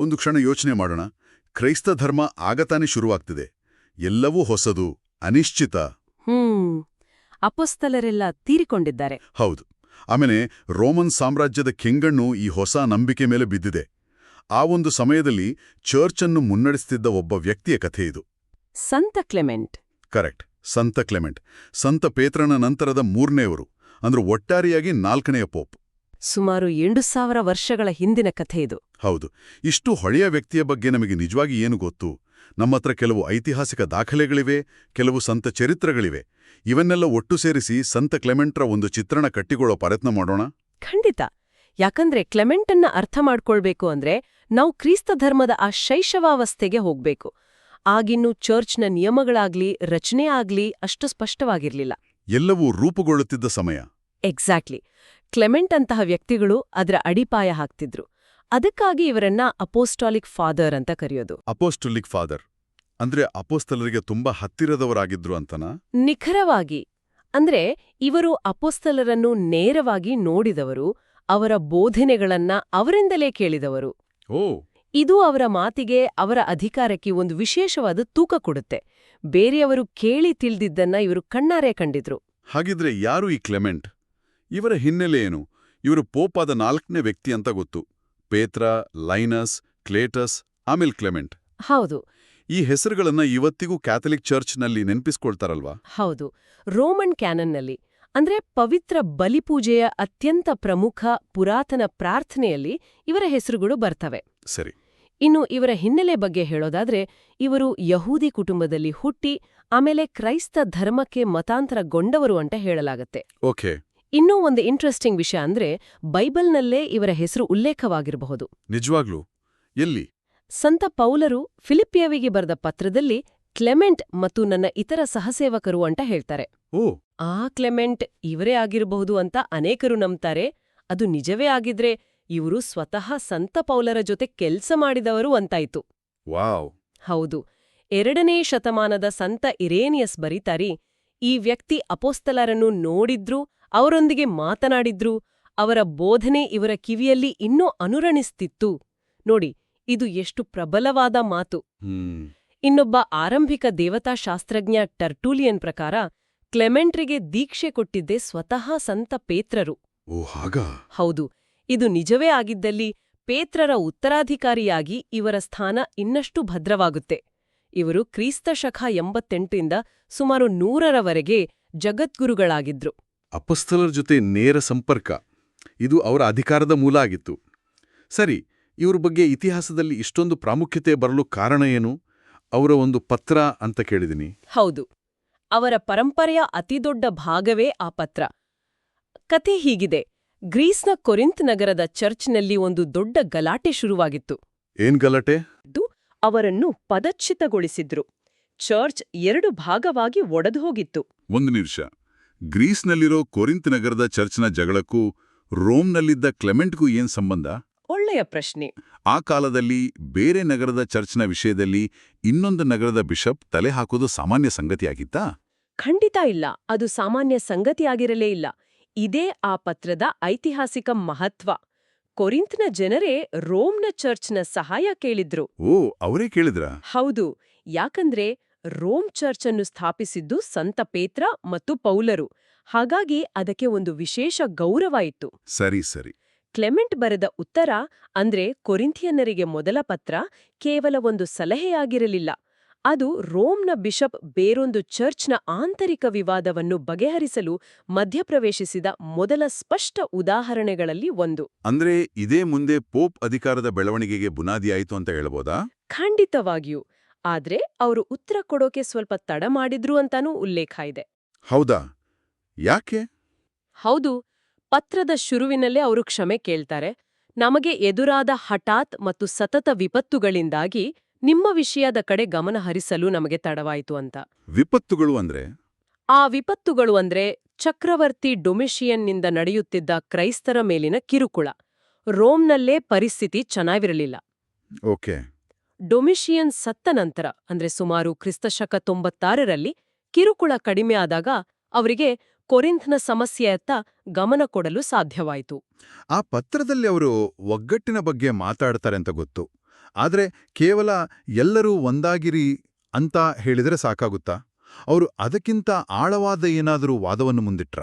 ಒಂದು ಕ್ಷಣ ಯೋಚನೆ ಮಾಡೋಣ. ಕ್ರೈಸ್ತ ಧರ್ಮ ಆಗತಾನೆ ಶುರುವಾಗ್ತಿದೆ. ಎಲ್ಲವೂ ಹೊಸದು ಅನಿಶ್ಚಿತ. ಹ್ಮ್. ಅಪಸ್ತಲರೆಲ್ಲ ತೀರಿಕೊಂಡಿದ್ದಾರೆ. ಹೌದು. ಆಮೇಲೆ ರೋಮನ್ ಸಾಮ್ರಾಜ್ಯದ ಕೆಂಗಣ್ಣು ಈ ಹೊಸ ನಂಬಿಕೆ ಮೇಲೆ ಬಿದ್ದಿದೆ. ಆ ಒಂದು ಸಮಯದಲ್ಲಿ ಚರ್ಚ್ ಅನ್ನು ಮುನ್ನಡೆಸ್ತಿದ್ದ ಒಬ್ಬ ವ್ಯಕ್ತಿಯ ಕಥೆ ಇದು. ಸಂತ ಕ್ಲೆಮೆಂಟ್. ಕರೆಕ್ಟ್. ಸಂತ ಕ್ಲೆಮೆಂಟ್. ಸಂತ ಪೇತ್ರನ ನಂತರದ ಮೂರನೆಯವರು. ಅಂದ್ರೆ ಒಟ್ಟಾರೆಯಾಗಿ ನಾಲ್ಕನೆಯ ಪೋಪ್. ಸುಮಾರು ಎಂಟು ಸಾವಿರ ವರ್ಷಗಳ ಹಿಂದಿನ ಕಥೆ ಇದು. ಹೌದು. ಇಷ್ಟು ಹೊಳೆಯ ವ್ಯಕ್ತಿಯ ಬಗ್ಗೆ ನಮಗೆ ನಿಜವಾಗಿ ಏನು ಗೊತ್ತು? ನಮ್ಮತ್ರ ಕೆಲವು ಐತಿಹಾಸಿಕ ದಾಖಲೆಗಳಿವೆ ಕೆಲವು ಸಂತ ಚರಿತ್ರಗಳಿವೆ. ಇವನ್ನೆಲ್ಲ ಒಟ್ಟು ಸೇರಿಸಿ ಸಂತ ಕ್ಲೆಮೆಂಟ್ರ ಒಂದು ಚಿತ್ರಣ ಕಟ್ಟಿಕೊಳ್ಳೋ ಪ್ರಯತ್ನ ಮಾಡೋಣ? ಖಂಡಿತ. ಯಾಕಂದ್ರೆ ಕ್ಲೆಮೆಂಟನ್ನ ಅರ್ಥ ಮಾಡ್ಕೊಳ್ಬೇಕು ಅಂದ್ರೆ ನಾವು ಕ್ರಿಸ್ತ ಧರ್ಮದ ಆ ಶೈಶವಾವಸ್ಥೆಗೆ ಹೋಗ್ಬೇಕು. ಆಗಿನ್ನೂ ಚರ್ಚ್ನ ನಿಯಮಗಳಾಗ್ಲಿ ರಚನೆ ಆಗ್ಲಿ ಅಷ್ಟು ಸ್ಪಷ್ಟವಾಗಿರ್ಲಿಲ್ಲ. ಎಲ್ಲವೂ ರೂಪುಗೊಳ್ಳುತ್ತಿದ್ದ ಸಮಯ. ಎಕ್ಸಾಕ್ಟ್ಲಿ ಕ್ಲೆಮೆಂಟ್ ಅಂತಹ ವ್ಯಕ್ತಿಗಳು ಅದರ ಅಡಿಪಾಯ ಹಾಕ್ತಿದ್ರು. ಅದಕ್ಕಾಗಿ ಇವರನ್ನ ಅಪೋಸ್ಟಾಲಿಕ್ ಫಾದರ್ ಅಂತ ಕರೆಯೋದು. Apostolic father. ಅಂದ್ರೆ ಅಪೋಸ್ತಲರಿಗೆ ತುಂಬಾ ಹತ್ತಿರದವರಾಗಿದ್ರು ಅಂತನಾ? ನಿಖರವಾಗಿ. ಅಂದ್ರೆ ಇವರು ಅಪೋಸ್ತಲರನ್ನು ನೇರವಾಗಿ ನೋಡಿದವರು ಅವರ ಬೋಧನೆಗಳನ್ನ ಅವರಿಂದಲೇ ಕೇಳಿದವರು. ಓ. ಇದು ಅವರ ಮಾತಿಗೆ ಅವರ ಅಧಿಕಾರಕ್ಕೆ ಒಂದು ವಿಶೇಷವಾದ ತೂಕ ಕೊಡುತ್ತೆ. ಬೇರೆಯವರು ಕೇಳಿ ತಿಳಿದಿದ್ದನ್ನ ಇವರು ಕಣ್ಣಾರೆ ಕಂಡಿದ್ರು. ಹಾಗಿದ್ರೆ ಯಾರು ಈ ಕ್ಲೆಮೆಂಟ್? ಇವರ ಹಿನ್ನೆಲೆ ಏನು? ಇವರು ಪೋಪಾದ ನಾಲ್ಕನೇ ವ್ಯಕ್ತಿ ಅಂತ ಗೊತ್ತು. ಪೇತ್ರ ಲೈನಸ್ ಕ್ಲೇಟಸ್ ಆಮೇಲ್ ಕ್ಲೆಮೆಂಟ್. ಹೌದು. ಈ ಹೆಸರುಗಳನ್ನ ಇವತ್ತಿಗೂ ಕ್ಯಾಥಲಿಕ್ ಚರ್ಚ್ನಲ್ಲಿ ನೆನಪಿಸ್ಕೊಳ್ತಾರಲ್ವಾ? ಹೌದು. ರೋಮನ್ ಕ್ಯಾನನ್ನಲ್ಲಿ ಅಂದ್ರೆ ಪವಿತ್ರ ಬಲಿಪೂಜೆಯ ಅತ್ಯಂತ ಪ್ರಮುಖ ಪುರಾತನ ಪ್ರಾರ್ಥನೆಯಲ್ಲಿ ಇವರ ಹೆಸರುಗಳು ಬರ್ತವೆ. ಸರಿ. ಇನ್ನು ಇವರ ಹಿನ್ನೆಲೆ ಬಗ್ಗೆ ಹೇಳೋದಾದ್ರೆ ಇವರು ಯಹೂದಿ ಕುಟುಂಬದಲ್ಲಿ ಹುಟ್ಟಿ ಆಮೇಲೆ ಕ್ರೈಸ್ತ ಧರ್ಮಕ್ಕೆ ಮತಾಂತರಗೊಂಡವರು ಅಂತ ಹೇಳಲಾಗತ್ತೆ. ಓಕೆ. ಇನ್ನೂ ಒಂದು ಇಂಟ್ರೆಸ್ಟಿಂಗ್ ವಿಷಯ ಅಂದ್ರೆ ಬೈಬಲ್ನಲ್ಲೇ ಇವರ ಹೆಸರು ಉಲ್ಲೇಖವಾಗಿರಬಹುದು. ನಿಜವಾಗ್ಲೂ? ಎಲ್ಲಿ? ಸಂತ ಪೌಲರು ಫಿಲಿಪಿಯವಿಗೆ ಬರೆದ ಪತ್ರದಲ್ಲಿ ಕ್ಲೆಮೆಂಟ್ ಮತ್ತು ನನ್ನ ಇತರ ಸಹಸೇವಕರು ಅಂತ ಹೇಳ್ತಾರೆ. ಓ! ಆ ಕ್ಲೆಮೆಂಟ್ ಇವರೇ ಆಗಿರಬಹುದು ಅಂತ ಅನೇಕರು ನಂಬ್ತಾರೆ. ಅದು ನಿಜವೇ ಆಗಿದ್ರೆ ಇವರು ಸ್ವತಃ ಸಂತ ಪೌಲರ ಜೊತೆ ಕೆಲ್ಸ ಮಾಡಿದವರು ಅಂತಾಯ್ತು. ವಾವ್! ಹೌದು. ಎರಡನೇ ಶತಮಾನದ ಸಂತ ಇರೇನಿಯಸ್ ಬರೀತಾರಿ ಈ ವ್ಯಕ್ತಿ ಅಪೋಸ್ತಲರನ್ನು ನೋಡಿದ್ರು ಅವರೊಂದಿಗೆ ಮಾತನಾಡಿದ್ರು ಅವರ ಬೋಧನೆ ಇವರ ಕಿವಿಯಲ್ಲಿ ಇನ್ನೂ ಅನುರಣಿಸ್ತಿತ್ತು. ನೋಡಿ ಇದು ಎಷ್ಟು ಪ್ರಬಲವಾದ ಮಾತು. ಇನ್ನೊಬ್ಬ ಆರಂಭಿಕ ದೇವತಾಶಾಸ್ತ್ರಜ್ಞ ಟರ್ಟೂಲಿಯನ್ ಪ್ರಕಾರ ಕ್ಲೆಮೆಂಟ್ರಿಗೆ ದೀಕ್ಷೆ ಕೊಟ್ಟಿದ್ದೇ ಸ್ವತಃ ಸಂತ ಪೇತ್ರರು. ಹೌದು ಇದು ನಿಜವೇ ಆಗಿದ್ದಲ್ಲಿ ಪೇತ್ರರ ಉತ್ತರಾಧಿಕಾರಿಯಾಗಿ ಇವರ ಸ್ಥಾನ ಇನ್ನಷ್ಟು ಭದ್ರವಾಗುತ್ತೆ. ಇವರು ಕ್ರೀಸ್ತ ಶಖ ಎಂಬತ್ತೆಂಟರಿಂದ ಸುಮಾರು ನೂರರವರೆಗೆ ಜಗದ್ಗುರುಗಳಾಗಿದ್ರು. ಅಪಸ್ಥಲರ ಜೊತೆ ನೇರ ಸಂಪರ್ಕ. ಇದು ಅವರ ಅಧಿಕಾರದ ಮೂಲ ಆಗಿತ್ತು. ಸರಿ ಇವ್ರ ಬಗ್ಗೆ ಇತಿಹಾಸದಲ್ಲಿ ಇಷ್ಟೊಂದು ಪ್ರಾಮುಖ್ಯತೆ ಬರಲು ಕಾರಣ ಏನು? ಅವರ ಒಂದು ಪತ್ರ ಅಂತ ಕೇಳಿದಿನಿ. ಹೌದು. ಅವರ ಪರಂಪರೆಯ ಅತಿದೊಡ್ಡ ಭಾಗವೇ ಆ ಪತ್ರ. ಕತೆ ಹೀಗಿದೆ. ಗ್ರೀಸ್ನ ಕೊರಿಂತ್ ನಗರದ ಚರ್ಚ್ನಲ್ಲಿ ಒಂದು ದೊಡ್ಡ ಗಲಾಟೆ ಶುರುವಾಗಿತ್ತು. ಏನ್ ಗಲಾಟೆ? ಅವರನ್ನು ಪದಚ್ಯುತಗೊಳಿಸಿದ್ರು. ಚರ್ಚ್ ಎರಡು ಭಾಗವಾಗಿ ಒಡೆದು ಹೋಗಿತ್ತು. ಒಂದು ನಿಮಿಷ. ಗ್ರೀಸ್ನಲ್ಲಿರೋ ಕೊರಿಂತ್ ನಗರದ ಚರ್ಚ್ನ ಜಗಳಕ್ಕೂ ರೋಮ್ನಲ್ಲಿದ್ದ ಕ್ಲೆಮೆಂಟ್ಗೂ ಏನ್ ಸಂಬಂಧ? ಒಳ್ಳೆಯ ಪ್ರಶ್ನೆ. ಆ ಕಾಲದಲ್ಲಿ ಬೇರೆ ನಗರದ ಚರ್ಚ್ನ ವಿಷಯದಲ್ಲಿ ಇನ್ನೊಂದು ನಗರದ ಬಿಷಪ್ ತಲೆ ಹಾಕೋದು ಸಾಮಾನ್ಯ ಸಂಗತಿಯಾಗಿತ್ತ? ಖಂಡಿತ ಇಲ್ಲ. ಅದು ಸಾಮಾನ್ಯ ಸಂಗತಿಯಾಗಿರಲೇ ಇಲ್ಲ. ಇದೇ ಆ ಪತ್ರದ ಐತಿಹಾಸಿಕ ಮಹತ್ವ. ಕೊರಿಂತ್ನ ಜನರೇ ರೋಮ್ನ ಚರ್ಚ್ನ ಸಹಾಯ ಕೇಳಿದ್ರು. ಓ ಅವರೇ ಕೇಳಿದ್ರ? ಹೌದು. ಯಾಕಂದ್ರೆ ರೋಮ್ ಚರ್ಚ್ ಅನ್ನು ಸ್ಥಾಪಿಸಿದ್ದು ಸಂತ ಪೇತ್ರ ಮತ್ತು ಪೌಲರು. ಹಾಗಾಗಿ ಅದಕ್ಕೆ ಒಂದು ವಿಶೇಷ ಗೌರವ ಇತ್ತು. ಸರಿ ಸರಿ. ಕ್ಲೆಮೆಂಟ್ ಬರೆದ ಉತ್ತರ ಅಂದ್ರೆ ಕೊರಿಂಥಿಯನ್ನರಿಗೆ ಮೊದಲ ಪತ್ರ ಕೇವಲ ಒಂದು ಸಲಹೆಯಾಗಿರಲಿಲ್ಲ. ಅದು ರೋಮ್ನ ಬಿಷಪ್ ಬೇರೊಂದು ಚರ್ಚ್ನ ಆಂತರಿಕ ವಿವಾದವನ್ನು ಬಗೆಹರಿಸಲು ಮಧ್ಯಪ್ರವೇಶಿಸಿದ ಮೊದಲ ಸ್ಪಷ್ಟ ಉದಾಹರಣೆಗಳಲ್ಲಿ ಒಂದು. ಅಂದ್ರೆ ಇದೇ ಮುಂದೆ ಪೋಪ್ ಅಧಿಕಾರದ ಬೆಳವಣಿಗೆಗೆ ಬುನಾದಿಯಾಯಿತು ಅಂತ ಹೇಳಬಹುದಾ ಖಂಡಿತವಾಗಿಯೂ. ಆದ್ರೆ ಅವರು ಉತ್ತರ ಕೊಡೋಕೆ ಸ್ವಲ್ಪ ತಡ ಮಾಡಿದ್ರು ಅಂತಾನೂ ಉಲ್ಲೇಖ ಇದೆ. ಹೌದಾ? ಯಾಕೆ? ಹೌದು ಪತ್ರದ ಶುರುವಿನಲ್ಲೇ ಅವರು ಕ್ಷಮೆ ಕೇಳ್ತಾರೆ. ನಮಗೆ ಎದುರಾದ ಹಠಾತ್ ಮತ್ತು ಸತತ ವಿಪತ್ತುಗಳಿಂದಾಗಿ ನಿಮ್ಮ ವಿಷಯದ ಕಡೆ ಗಮನ ಹರಿಸಲು ನಮಗೆ ತಡವಾಯಿತು ಅಂತ. ವಿಪತ್ತುಗಳು ಅಂದ್ರೆ? ಆ ವಿಪತ್ತುಗಳು ಅಂದ್ರೆ ಚಕ್ರವರ್ತಿ ಡೊಮಿಷಿಯನ್ನಿಂದ ನಡೆಯುತ್ತಿದ್ದ ಕ್ರೈಸ್ತರ ಮೇಲಿನ ಕಿರುಕುಳ. ರೋಮ್ನಲ್ಲೇ ಪರಿಸ್ಥಿತಿ ಚೆನ್ನಾಗಿರಲಿಲ್ಲ. ಓಕೆ. ಡೊಮಿಷಿಯನ್ ಸತ್ತ ನಂತರ ಅಂದ್ರೆ ಸುಮಾರು ಕ್ರಿಸ್ತಶಕ ತೊಂಬತ್ತಾರರಲ್ಲಿ ಕಿರುಕುಳ ಕಡಿಮೆ ಆದಾಗ ಅವರಿಗೆ ಕೊರಿಂಥ್ನ ಸಮಸ್ಯೆಯತ್ತ ಗಮನ ಕೊಡಲು ಸಾಧ್ಯವಾಯಿತು. ಆ ಪತ್ರದಲ್ಲಿ ಅವರು ಒಗ್ಗಟ್ಟಿನ ಬಗ್ಗೆ ಮಾತಾಡ್ತಾರೆ ಅಂತ ಗೊತ್ತು. ಆದರೆ ಕೇವಲ ಎಲ್ಲರೂ ಒಂದಾಗಿರಿ ಅಂತ ಹೇಳಿದರೆ ಸಾಕಾಗುತ್ತಾ? ಅವರು ಅದಕ್ಕಿಂತ ಆಳವಾದ ಏನಾದರೂ ವಾದವನ್ನು ಮುಂದಿಟ್ರ?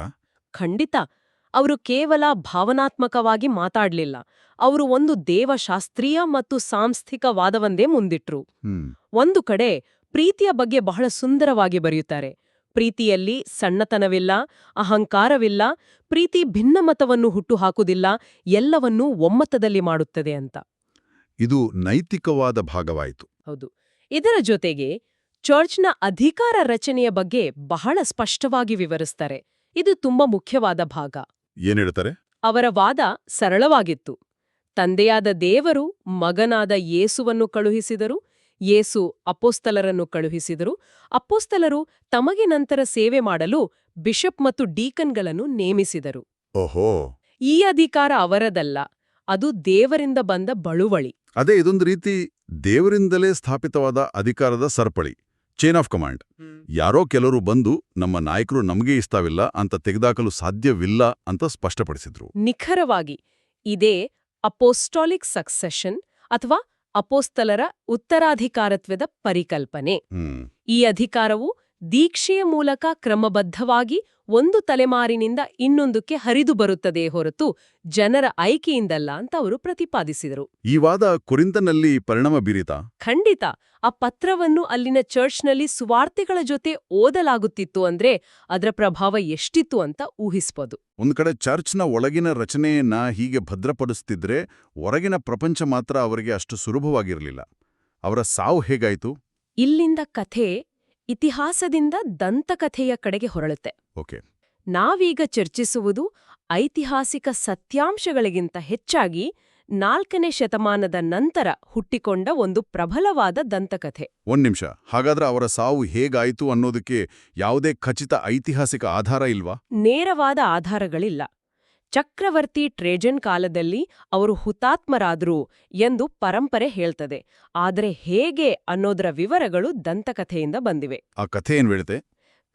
ಖಂಡಿತ. ಅವರು ಕೇವಲ ಭಾವನಾತ್ಮಕವಾಗಿ ಮಾತಾಡ್ಲಿಲ್ಲ. ಅವರು ಒಂದು ದೇವಶಾಸ್ತ್ರೀಯ ಮತ್ತು ಸಾಂಸ್ಥಿಕ ವಾದವೊಂದೇ ಮುಂದಿಟ್ರು. ಒಂದು ಕಡೆ ಪ್ರೀತಿಯ ಬಗ್ಗೆ ಬಹಳ ಸುಂದರವಾಗಿ ಬರೆಯುತ್ತಾರೆ. ಪ್ರೀತಿಯಲ್ಲಿ ಸಣ್ಣತನವಿಲ್ಲ ಅಹಂಕಾರವಿಲ್ಲ ಪ್ರೀತಿ ಭಿನ್ನಮತವನ್ನು ಹುಟ್ಟುಹಾಕುವುದಿಲ್ಲ ಎಲ್ಲವನ್ನೂ ಒಮ್ಮತದಲ್ಲಿ ಮಾಡುತ್ತದೆ ಅಂತ. ಇದು ನೈತಿಕವಾದ ಭಾಗವಾಯಿತು. ಹೌದು. ಇದರ ಜೊತೆಗೆ ಚರ್ಚ್ನ ಅಧಿಕಾರ ರಚನೆಯ ಬಗ್ಗೆ ಬಹಳ ಸ್ಪಷ್ಟವಾಗಿ ವಿವರಿಸ್ತಾರೆ. ಇದು ತುಂಬಾ ಮುಖ್ಯವಾದ ಭಾಗ. ಏನ್ ಹೇಳ್ತಾರೆ ಅವರ ವಾದ ಸರಳವಾಗಿತ್ತು. ತಂದೆಯಾದ ದೇವರು ಮಗನಾದ ಯೇಸುವನ್ನು ಕಳುಹಿಸಿದರು ಯೇಸು ಅಪೋಸ್ತಲರನ್ನು ಕಳುಹಿಸಿದರು. ಅಪೋಸ್ತಲರು ತಮಗೆ ನಂತರ ಸೇವೆ ಮಾಡಲು ಬಿಷಪ್ ಮತ್ತು ಡೀಕನ್ಗಳನ್ನು ನೇಮಿಸಿದರು. ಓಹೋ! ಈ ಅಧಿಕಾರ ಅವರದಲ್ಲ ಅದು ದೇವರಿಂದ ಬಂದ ಬಳುವಳಿ. ಅದೇ ಇದೊಂದು ರೀತಿ ದೇವರಿಂದಲೇ ಸ್ಥಾಪಿತವಾದ ಅಧಿಕಾರದ ಸರಪಳಿ. ಚೈನ್ ಆಫ್ ಕಮಾಂಡ್ ಯಾರೋ ಕೆಲವರು ಬಂದು ನಮ್ಮ ನಾಯಕರು ನಮಗೆ ಇಷ್ಟವಿಲ್ಲ ಅಂತ ತೆಗೆದಾಕಲು ಸಾಧ್ಯವಿಲ್ಲ ಅಂತ ಸ್ಪಷ್ಟಪಡಿಸಿದ್ರು. ನಿಖರವಾಗಿ ಇದೇ ಅಪೋಸ್ಟಾಲಿಕ್ ಸಕ್ಸೆಷನ್ ಅಥವಾ ಅಪೋಸ್ತಲರ ಉತ್ತರಾಧಿಕಾರತ್ವದ ಪರಿಕಲ್ಪನೆ. ಈ ಅಧಿಕಾರವು ದೀಕ್ಷೆಯ ಮೂಲಕ ಕ್ರಮಬದ್ಧವಾಗಿ ಒಂದು ತಲೆಮಾರಿನಿಂದ ಇನ್ನೊಂದಕ್ಕೆ ಹರಿದು ಬರುತ್ತದೆ ಹೊರತು ಜನರ ಆಯ್ಕೆಯಿಂದಲ್ಲ ಅಂತ ಅವರು ಪ್ರತಿಪಾದಿಸಿದರು. ಈ ವಾದ ಕುರಿಂತನಲ್ಲಿ ಪರಿಣಾಮ ಬೀರಿತಾ? ಖಂಡಿತ. ಆ ಪತ್ರವನ್ನು ಅಲ್ಲಿನ ಚರ್ಚ್ನಲ್ಲಿ ಸುವಾರ್ತೆಗಳ ಜೊತೆ ಓದಲಾಗುತ್ತಿತ್ತು ಅಂದ್ರೆ ಅದರ ಪ್ರಭಾವ ಎಷ್ಟಿತ್ತು ಅಂತ ಊಹಿಸಬಹುದು ಒಂದ್ ಕಡೆ ಚರ್ಚ್ನ ಒಳಗಿನ ರಚನೆಯನ್ನ ಹೀಗೆ ಭದ್ರಪಡಿಸ್ತಿದ್ರೆ ಹೊರಗಿನ ಪ್ರಪಂಚ ಮಾತ್ರ ಅವರಿಗೆ ಅಷ್ಟು ಸುಲಭವಾಗಿರಲಿಲ್ಲ. ಅವರ ಸಾವು ಹೇಗಾಯಿತು? ಇಲ್ಲಿಂದ ಕಥೆ ಇತಿಹಾಸದಿಂದ ದಂತಕಥೆಯ ಕಡೆಗೆ ಹೊರಳುತ್ತೆ. ಓಕೆ. ನಾವೀಗ ಚರ್ಚಿಸುವುದು ಐತಿಹಾಸಿಕ ಸತ್ಯಾಂಶಗಳಿಗಿಂತ ಹೆಚ್ಚಾಗಿ ನಾಲ್ಕನೇ ಶತಮಾನದ ನಂತರ ಹುಟ್ಟಿಕೊಂಡ ಒಂದು ಪ್ರಬಲವಾದ ದಂತಕಥೆ. ಒಂದ್ ನಿಮಿಷ ಹಾಗಾದ್ರೆ ಅವರ ಸಾವು ಹೇಗಾಯಿತು ಅನ್ನೋದಕ್ಕೆ ಯಾವುದೇ ಖಚಿತ ಐತಿಹಾಸಿಕ ಆಧಾರ ಇಲ್ವಾ? ನೇರವಾದ ಆಧಾರಗಳಿಲ್ಲ. ಚಕ್ರವರ್ತಿ ಟ್ರೇಜನ್ ಕಾಲದಲ್ಲಿ ಅವರು ಹುತಾತ್ಮರಾದರು ಎಂದು ಪರಂಪರೆ ಹೇಳ್ತದೆ. ಆದರೆ ಹೇಗೆ ಅನ್ನೋದರ ವಿವರಗಳು ದಂತಕಥೆಯಿಂದ ಬಂದಿವೆ. ಆ ಕಥೆ ಏನ್ ಹೇಳುತ್ತೆ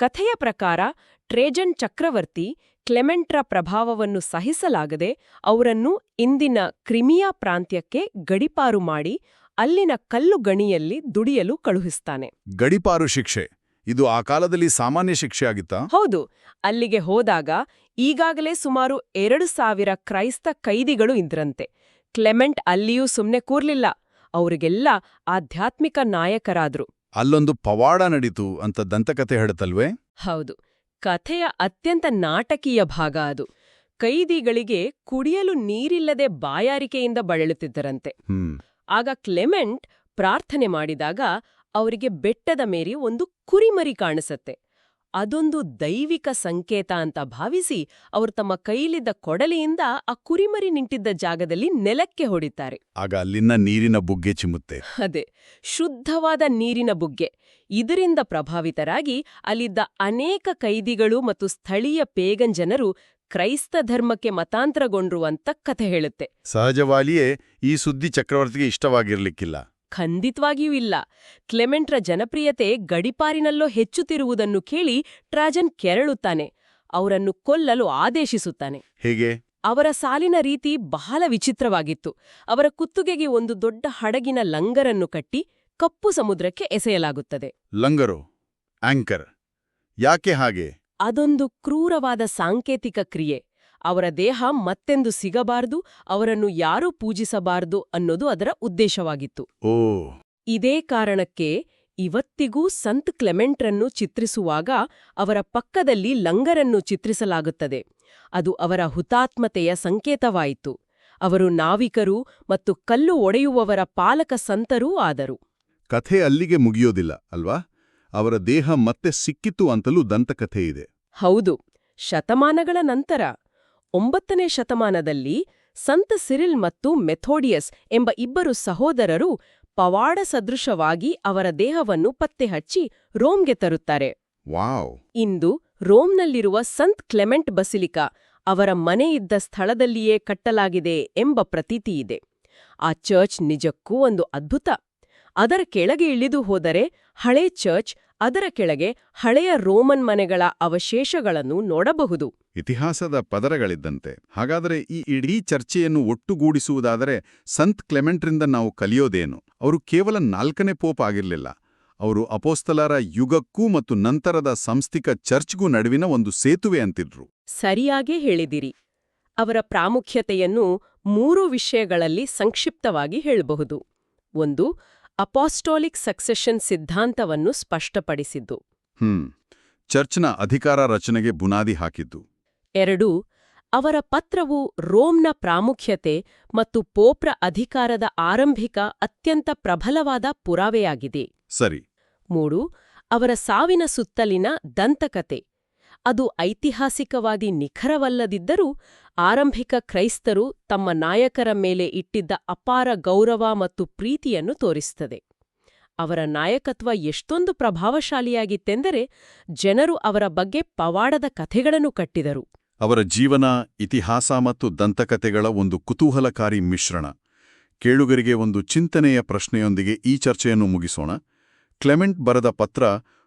ಕಥೆಯ ಪ್ರಕಾರ ಟ್ರೇಜನ್ ಚಕ್ರವರ್ತಿ ಕ್ಲೆಮೆಂಟ್ರ ಪ್ರಭಾವವನ್ನು ಸಹಿಸಲಾಗದೆ ಅವರನ್ನು ಇಂದಿನ ಕ್ರಿಮಿಯಾ ಪ್ರಾಂತ್ಯಕ್ಕೆ ಗಡಿಪಾರು ಮಾಡಿ ಅಲ್ಲಿನ ಕಲ್ಲು ಗಣಿಯಲ್ಲಿ ದುಡಿಯಲು ಕಳುಹಿಸ್ತಾನೆ. ಗಡಿಪಾರು ಶಿಕ್ಷೆ. ಇದು ಆ ಕಾಲದಲ್ಲಿ ಸಾಮಾನ್ಯ ಶಿಕ್ಷೆ ಆಗಿತ್ತಾ? ಹೌದು. ಅಲ್ಲಿಗೆ ಹೋದಾಗ ಈಗಾಗಲೇ ಸುಮಾರು ಎರಡು ಸಾವಿರ ಕ್ರೈಸ್ತ ಕೈದಿಗಳು ಇದ್ರಂತೆ. ಕ್ಲೆಮೆಂಟ್ ಅಲ್ಲಿಯೂ ಸುಮ್ನೆ ಕೂರ್ಲಿಲ್ಲ. ಅವರಿಗೆಲ್ಲ ಆಧ್ಯಾತ್ಮಿಕ ನಾಯಕರಾದ್ರು. ಅಲ್ಲೊಂದು ಪವಾಡ ನಡೀತು ಅಂತ ದಂತಕತೆ ಹೇಳುತ್ತಲ್ವೇ? ಹೌದು. ಕಥೆಯ ಅತ್ಯಂತ ನಾಟಕೀಯ ಭಾಗ ಅದು. ಕೈದಿಗಳಿಗೆ ಕುಡಿಯಲು ನೀರಿಲ್ಲದೆ ಬಾಯಾರಿಕೆಯಿಂದ ಬಳಲುತ್ತಿದ್ದರಂತೆ. ಆಗ ಕ್ಲೆಮೆಂಟ್ ಪ್ರಾರ್ಥನೆ ಮಾಡಿದಾಗ ಅವರಿಗೆ ಬೆಟ್ಟದ ಮೇರಿ ಒಂದು ಕುರಿಮರಿ ಕಾಣಿಸತ್ತೆ. ಅದೊಂದು ದೈವಿಕ ಸಂಕೇತ ಅಂತ ಭಾವಿಸಿ ಅವರು ತಮ್ಮ ಕೈಲಿದ್ದ ಕೊಡಲಿಯಿಂದ ಆ ಕುರಿಮರಿ ನಿಂತಿದ್ದ ಜಾಗದಲ್ಲಿ ನೆಲಕ್ಕೆ ಹೊಡಿತಾರೆ. ಆಗ ಅಲ್ಲಿನ ನೀರಿನ ಬುಗ್ಗೆ ಚಿಮ್ಮುತ್ತೆ. ಅದೇ ಶುದ್ಧವಾದ ನೀರಿನ ಬುಗ್ಗೆ. ಇದರಿಂದ ಪ್ರಭಾವಿತರಾಗಿ ಅಲ್ಲಿದ್ದ ಅನೇಕ ಕೈದಿಗಳು ಮತ್ತು ಸ್ಥಳೀಯ ಪೇಗನ್ ಜನರು ಕ್ರೈಸ್ತ ಧರ್ಮಕ್ಕೆ ಮತಾಂತರಗೊಂಡ್ರು ಅಂತ ಕಥೆ ಹೇಳುತ್ತೆ. ಸಹಜವಾಗಿಯೇ ಈ ಸುದ್ದಿ ಚಕ್ರವರ್ತಿಗೆ ಇಷ್ಟವಾಗಿರ್ಲಿಕ್ಕಿಲ್ಲ. ಖಂಡಿತವಾಗಿಯೂ ಇಲ್ಲ. ಕ್ಲೆಮೆಂಟ್ರ ಜನಪ್ರಿಯತೆ ಗಡಿಪಾರಿನಲ್ಲೋ ಹೆಚ್ಚುತ್ತಿರುವುದನ್ನು ಕೇಳಿ ಟ್ರಾಜನ್ ಕೆರಳುತ್ತಾನೆ. ಅವರನ್ನು ಕೊಲ್ಲಲು ಆದೇಶಿಸುತ್ತಾನೆ. ಹೇಗೆ? ಅವರ ಸಾಲಿನ ರೀತಿ ಬಹಳ ವಿಚಿತ್ರವಾಗಿತ್ತು. ಅವರ ಕುತ್ತುಗೆಗೆ ಒಂದು ದೊಡ್ಡ ಹಡಗಿನ ಲಂಗರನ್ನು ಕಟ್ಟಿ ಕಪ್ಪು ಸಮುದ್ರಕ್ಕೆ ಎಸೆಯಲಾಗುತ್ತದೆ. ಲಂಗರು ಆಂಕರ್ ಯಾಕೆ ಹಾಗೆ? ಅದೊಂದು ಕ್ರೂರವಾದ ಸಾಂಕೇತಿಕ ಕ್ರಿಯೆ. ಅವರ ದೇಹ ಮತ್ತೆಂದು ಸಿಗಬಾರದು ಅವರನ್ನು ಯಾರೂ ಪೂಜಿಸಬಾರದು ಅನ್ನೋದು ಅದರ ಉದ್ದೇಶವಾಗಿತ್ತು. ಓ. ಇದೇ ಕಾರಣಕ್ಕೆ ಇವತ್ತಿಗೂ ಸಂತ್ ಕ್ಲೆಮೆಂಟ್ರನ್ನು ಚಿತ್ರಿಸುವಾಗ ಅವರ ಪಕ್ಕದಲ್ಲಿ ಲಂಗರನ್ನು ಚಿತ್ರಿಸಲಾಗುತ್ತದೆ. ಅದು ಅವರ ಹುತಾತ್ಮತೆಯ ಸಂಕೇತವಾಯಿತು. ಅವರು ನಾವಿಕರು ಮತ್ತು ಕಲ್ಲು ಒಡೆಯುವವರ ಪಾಲಕ ಸಂತರೂ ಆದರು. ಕಥೆ ಅಲ್ಲಿಗೆ ಮುಗಿಯೋದಿಲ್ಲ ಅಲ್ವಾ? ಅವರ ದೇಹ ಮತ್ತೆ ಸಿಕ್ಕಿತು ಅಂತಲೂ ದಂತಕಥೆ ಇದೆ ಹೌದು ಶತಮಾನಗಳ ನಂತರ. ಒಂಬತ್ತನೇ ಶತಮಾನದಲ್ಲಿ ಸಂತ ಸಿರಿಲ್ ಮತ್ತು ಮೆಥೋಡಿಯಸ್ ಎಂಬ ಇಬ್ಬರು ಸಹೋದರರು ಪವಾಡ ಸದೃಶವಾಗಿ ಅವರ ದೇಹವನ್ನು ಪತ್ತೆಹಚ್ಚಿ ರೋಮ್ಗೆ ತರುತ್ತಾರೆ. ವಾವ್. ಇಂದು ರೋಮ್ನಲ್ಲಿರುವ ಸಂತ್ ಕ್ಲೆಮೆಂಟ್ ಬಸಿಲಿಕಾ ಅವರ ಮನೆಯಿದ್ದ ಸ್ಥಳದಲ್ಲಿಯೇ ಕಟ್ಟಲಾಗಿದೆ ಎಂಬ ಪ್ರತೀತಿಯಿದೆ ಆ ಚರ್ಚ್ ನಿಜಕ್ಕೂ ಒಂದು ಅದ್ಭುತ. ಅದರ ಕೆಳಗೆ ಇಳಿದು ಹೋದರೆ ಹಳೆ ಚರ್ಚ್ ಅದರ ಕೆಳಗೆ ಹಳೆಯ ರೋಮನ್ ಮನೆಗಳ ಅವಶೇಷಗಳನ್ನು ನೋಡಬಹುದು. ಇತಿಹಾಸದ ಪದರಗಳಿದ್ದಂತೆ. ಹಾಗಾದರೆ ಈ ಇಡೀ ಚರ್ಚೆಯನ್ನು ಒಟ್ಟುಗೂಡಿಸುವುದಾದರೆ ಸಂತ್ ಕ್ಲೆಮೆಂಟ್ರಿಂದ ನಾವು ಕಲಿಯೋದೇನು? ಅವರು ಕೇವಲ ನಾಲ್ಕನೇ ಪೋಪ್ ಆಗಿರಲಿಲ್ಲ. ಅವರು ಅಪೋಸ್ತಲರ ಯುಗಕ್ಕೂ ಮತ್ತು ನಂತರದ ಸಂಸ್ಥಿಕ ಚರ್ಚ್ಗೂ ನಡುವಿನ ಒಂದು ಸೇತುವೆ ಅಂತಿದ್ರು. ಸರಿಯಾಗೇ ಹೇಳಿದಿರಿ. ಅವರ ಪ್ರಾಮುಖ್ಯತೆಯನ್ನು ಮೂರು ವಿಷಯಗಳಲ್ಲಿ ಸಂಕ್ಷಿಪ್ತವಾಗಿ ಹೇಳಬಹುದು. ಒಂದು ಅಪಾಸ್ಟೋಲಿಕ್ ಸಕ್ಸೆಷನ್ ಸಿದ್ಧಾಂತವನ್ನು ಸ್ಪಷ್ಟಪಡಿಸಿದ್ದು. ಹ್ಮ್. ಚರ್ಚ್ನ ಅಧಿಕಾರ ರಚನೆಗೆ ಬುನಾದಿ ಹಾಕಿದ್ದು. ಎರಡು ಅವರ ಪತ್ರವು ರೋಮ್ನ ಪ್ರಾಮುಖ್ಯತೆ ಮತ್ತು ಪೋಪ್ರ ಅಧಿಕಾರದ ಆರಂಭಿಕ ಅತ್ಯಂತ ಪ್ರಬಲವಾದ ಪುರಾವೆಯಾಗಿದೆ. ಸರಿ. ಮೂರು ಅವರ ಸಾವಿನ ಸುತ್ತಲಿನ ದಂತಕತೆ. ಅದು ಐತಿಹಾಸಿಕವಾಗಿ ನಿಖರವಲ್ಲದಿದ್ದರೂ ಆರಂಭಿಕ ಕ್ರೈಸ್ತರು ತಮ್ಮ ನಾಯಕರ ಮೇಲೆ ಇಟ್ಟಿದ್ದ ಅಪಾರ ಗೌರವ ಮತ್ತು ಪ್ರೀತಿಯನ್ನು ತೋರಿಸುತ್ತದೆ. ಅವರ ನಾಯಕತ್ವ ಎಷ್ಟೊಂದು ಪ್ರಭಾವಶಾಲಿಯಾಗಿತ್ತೆಂದರೆ ಜನರು ಅವರ ಬಗ್ಗೆ ಪವಾಡದ ಕಥೆಗಳನ್ನು ಕಟ್ಟಿದರು. ಅವರ ಜೀವನ ಇತಿಹಾಸ ಮತ್ತು ದಂತಕತೆಗಳ ಒಂದು ಕುತೂಹಲಕಾರಿ ಮಿಶ್ರಣ. ಕೇಳುಗರಿಗೆ ಒಂದು ಚಿಂತನೆಯ ಪ್ರಶ್ನೆಯೊಂದಿಗೆ ಈ ಚರ್ಚೆಯನ್ನು ಮುಗಿಸೋಣ. ಕ್ಲೆಮೆಂಟ್ ಬರೆದ ಪತ್ರ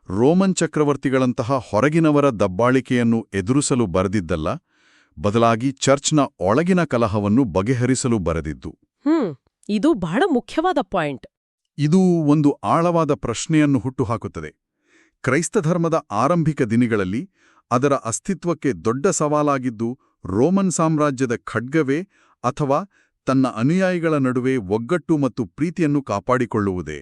ರೋಮನ್ ಚಕ್ರವರ್ತಿಗಳಂತಹ ಹೊರಗಿನವರ ದಬ್ಬಾಳಿಕೆಯನ್ನು ಎದುರಿಸಲು ಬರೆದಿದ್ದಲ್ಲ ಬದಲಾಗಿ ಚರ್ಚ್ನ ಒಳಗಿನ ಕಲಹವನ್ನು ಬಗೆಹರಿಸಲು ಬರೆದಿದ್ದು. ಹ್ಮ್ ಇದು ಬಹಳ ಮುಖ್ಯವಾದ ಪಾಯಿಂಟ್. ಇದು ಒಂದು ಆಳವಾದ ಪ್ರಶ್ನೆಯನ್ನು ಹುಟ್ಟುಹಾಕುತ್ತದೆ. ಕ್ರೈಸ್ತ ಧರ್ಮದ ಆರಂಭಿಕ ದಿನಗಳಲ್ಲಿ ಅದರ ಅಸ್ತಿತ್ವಕ್ಕೆ ದೊಡ್ಡ ಸವಾಲಾಗಿದ್ದು ರೋಮನ್ ಸಾಮ್ರಾಜ್ಯದ ಖಡ್ಗವೇ ಅಥವಾ ತನ್ನ ಅನುಯಾಯಿಗಳ ನಡುವೆ ಒಗ್ಗಟ್ಟು ಮತ್ತು ಪ್ರೀತಿಯನ್ನು ಕಾಪಾಡಿಕೊಳ್ಳುವುದೇ.